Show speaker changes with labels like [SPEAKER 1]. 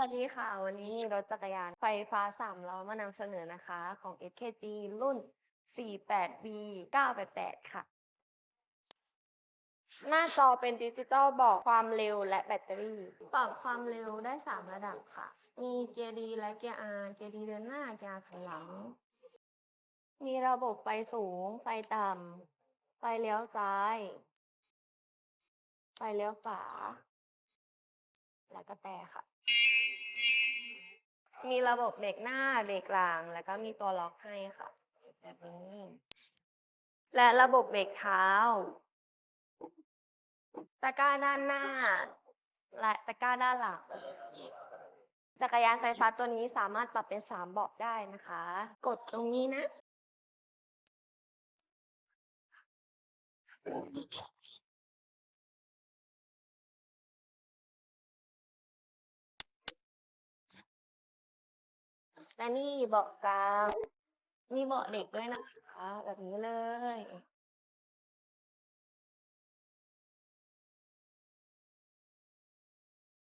[SPEAKER 1] วัสดีค่ะ วันนี้มีรถจักรยานไฟฟ้าสามล้อมานำเสนอนะคะของ SKG รุ่น 48B 988 ค่ะ หน้าจอเป็นดิจิตอลบอกความเร็วและแบตเตอรี่ ปรับความเร็วได้ 3 ระดับค่ะ มีเกียร์ดีและเกียร์ R เกียร์ดีเดินหน้าเกียร์ถอยหลัง มีระบบไฟสูง ไฟต่ำ ไฟเลี้ยวซ้าย ไฟเลี้ยวขวาแล้วก็แต่ค่ะ มีระบบเบรกหน้าเบรกหลังแล้วก็มีตัวล็อกให้ค่ะแบบนี้และระบบเบรกเท้า ตะกร้าด้านหน้า และตะกร้าด้านหลังจักรยานไฟฟ้าตัวนี้สามารถปรับเป็นสามเบาะได้นะคะ กดตรงนี้นะ และนี่เบาะกลางมีเบาะเด็กด้วยนะคะ แบบนี้เลย